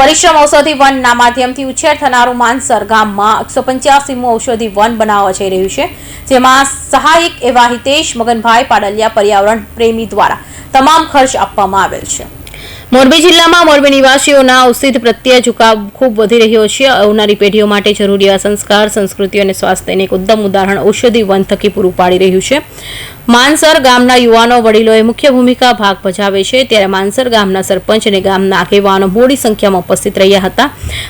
પરિશ્રમ ઔષધિ વનના માધ્યમથી ઉછેર થનારું માનસર ગામમાં એકસો પંચ્યાસીમું ઔષધિ વન બનાવવા જઈ રહ્યું છે, જેમાં સહાયક એવા હિતેશ મગનભાઈ પાડલિયા પર્યાવરણ પ્રેમી દ્વારા તમામ ખર્ચ આપવામાં આવેલ છે. મોરબી જિલ્લામાં મોરબી નિવાસીઓના ઔષધ પ્રત્યે ઝુકાવ ખૂબ વધી રહ્યો છે. આવનારી પેઢીઓ માટે જરૂરી એવા સંસ્કાર, સંસ્કૃતિ અને સ્વાસ્થ્યને એક ઉત્તમ ઉદાહરણ ઔષધિ વન થકી પૂરું પાડી રહ્યું છે. માનસર ગામના યુવાનો વડીલોએ મુખ્ય ભૂમિકા ભાગ ભજાવે છે. ત્યારે માનસર ગામના સરપંચ અને ગામના આગેવાનો મોડી સંખ્યામાં ઉપસ્થિત રહ્યા હતા.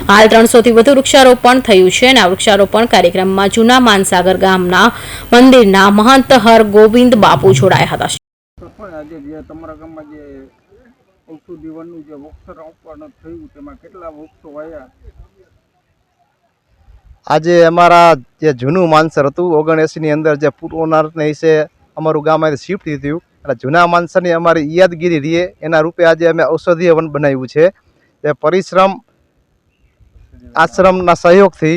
હાલ ત્રણસોથી વધુ વૃક્ષારોપણ થયું છે અને આ વૃક્ષારોપણ કાર્યક્રમમાં જૂના માનસાગર ગામના મંદિરના મહંત હર ગોવિંદ બાપુ જોડાયા હતા. ઔષધિ વનનું જે રોપવાનું થયું, તેમાં કેટલા વૃક્ષો વાયા? આજે અમારા જે જૂનું માનસર હતું, ઓગણએંસીની અંદર જે પૂર્વનારને વિશે અમારું ગામ અહીં શિફ્ટ થયું. એટલે જૂના માનસરની અમારી યાદગીરી રહીએ એના રૂપે આજે અમે ઔષધીય વન બનાવ્યું છે. એ પરિશ્રમ, આશ્રમના સહયોગથી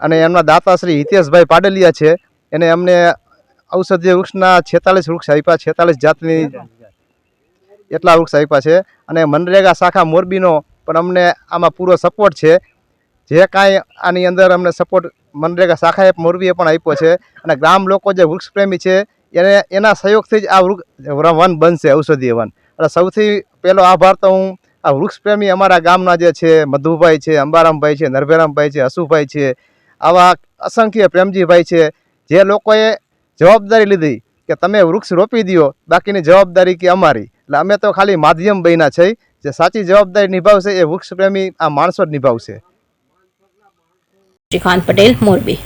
અને એમના દાતાશ્રી હિતેશભાઈ પાડેલિયા છે, એને અમને ઔષધીય વૃક્ષના છેતાલીસ વૃક્ષ આપ્યા છેતાલીસ જાતની એટલા વૃક્ષ આપ્યા છે. અને મનરેગા શાખા મોરબીનો પણ અમને આમાં પૂરો સપોર્ટ છે. જે કાંઈ આની અંદર અમને સપોર્ટ મનરેગા શાખાએ મોરબીએ પણ આપ્યો છે. અને ગ્રામ લોકો જે વૃક્ષપ્રેમી છે, એને, એના સહયોગથી જ આ વૃક્ષ, વન બનશે, ઔષધીય વન. એટલે સૌથી પહેલો આભાર તો હું આ વૃક્ષપ્રેમી અમારા ગામના જે છે, મધુભાઈ છે, અંબારામભાઈ છે, નરભેરામભાઈ છે, હસુભાઈ છે, આવા અસંખ્ય પ્રેમજીભાઈ છે, જે લોકોએ જવાબદારી લીધી. કે તમે વૃક્ષ રોપી દ્યો, બાકીની જવાબદારી કે અમારી. એટલે અમે તો ખાલી માધ્યમ બન્યા છે. જે સાચી જવાબદારી નિભાવશે એ વૃક્ષ પ્રેમી આ માણસો જ નિભાવશે. પટેલ, મોરબી.